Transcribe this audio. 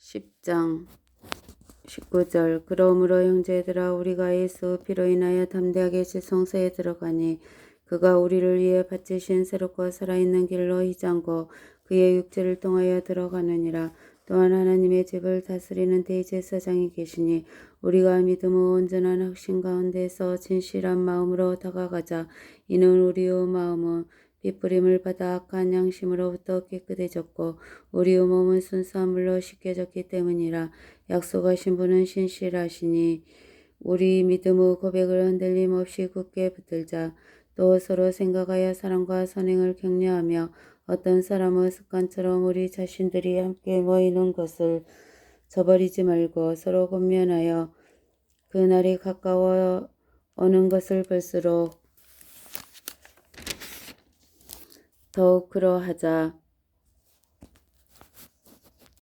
10장 19절. 그러므로 형제들아 우리가 예수 피로 인하여 담대하게 지성소에 들어가니 그가 우리를 위해 바치신 새롭고 살아있는 길로 희장고 그의 육체를 통하여 들어가느니라. 또한 하나님의 집을 다스리는 대제사장이 계시니 우리가 믿음의 온전한 확신 가운데서 진실한 마음으로 다가가자. 이는 우리의 마음은 빗부림을 받아 악한 양심으로부터 깨끗해졌고 우리의 몸은 순수한 물로 씻겨졌기 때문이라 약속하신 분은 신실하시니 우리 믿음의 고백을 흔들림 없이 굳게 붙들자. 또 서로 생각하여 사랑과 선행을 격려하며 어떤 사람은 습관처럼 우리 자신들이 함께 모이는 것을 저버리지 말고 서로 권면하여 그날이 가까워 오는 것을 볼수록 더욱 그러하자